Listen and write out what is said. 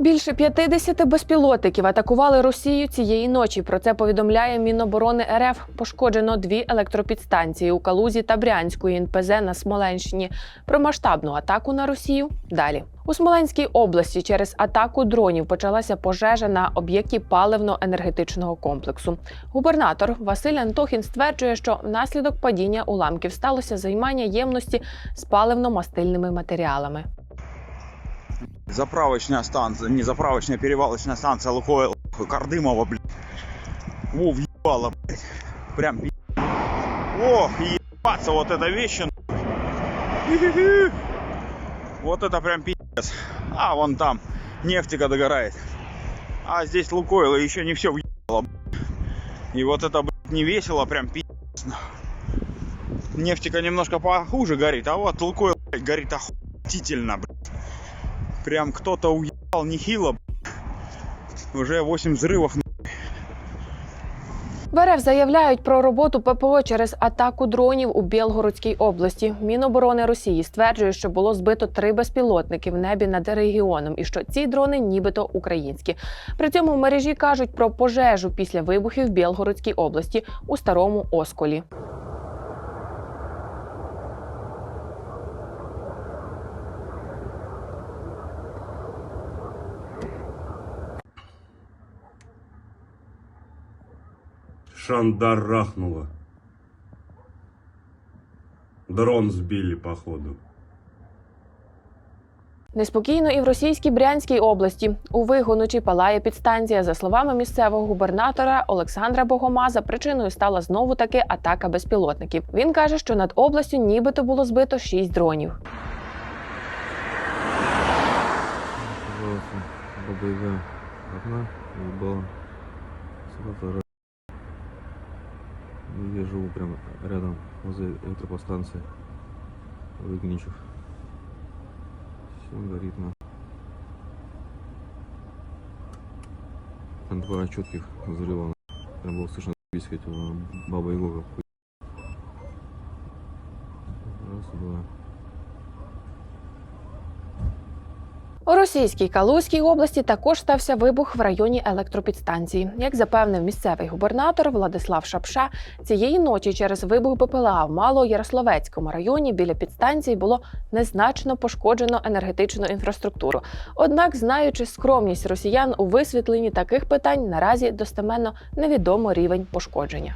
Більше 50 безпілотників атакували Росію цієї ночі. Про це повідомляє Міноборони РФ. Пошкоджено дві електропідстанції у Калузі та Брянську НПЗ на Смоленщині. Про масштабну атаку на Росію далі. У Смоленській області через атаку дронів почалася пожежа на об'єкті паливно-енергетичного комплексу. Губернатор Василь Антохін стверджує, що внаслідок падіння уламків сталося займання ємності з паливно-мастильними матеріалами. Заправочная станция, не заправочная, перевалочная станция Лукойл, Кардымова, блядь. Во, въебало, блядь. Прям пи***. Ох, ебаться, вот вещь. нахуй. Вот это прям пиздец. А, вон там нефтика догорает. А здесь Лукойл, и еще не все въебало, блядь. И вот это, блядь, не весело, прям пиздец. Нефтика немножко похуже горит, а вот Лукойл, блядь, горит охуительно, блядь. Прям кто-то уебал нехило. Уже 8 взрывов. на***. В РФ заявляють про роботу ППО через атаку дронів у Білгородській області. Міноборони Росії стверджує, що було збито три безпілотники в небі над регіоном, і що ці дрони нібито українські. При цьому в мережі кажуть про пожежу після вибухів в Білгородській області у старому Осколі. Шандарахнуло. Дрон сбили, походу. Неспокійно і в російській Брянській області. У вигоночі палає підстанція. За словами місцевого губернатора Олександра Богомаза, причиною стала знову таки атака безпілотників. Він каже, що над областю нібито було збито шість дронів. Одна. Я живу прямо рядом, возле электропостанции Выгничев. Все горит на. Там два четких взрыва. Прям было слышно, хотел баба Яга как. Раз, два. У російській Калузькій області також стався вибух в районі електропідстанції. Як запевнив місцевий губернатор Владислав Шапша, цієї ночі через вибух БПЛА в Малоярославецькому районі біля підстанції було незначно пошкоджено енергетичну інфраструктуру. Однак, знаючи скромність росіян у висвітленні таких питань, наразі достеменно невідомо рівень пошкодження.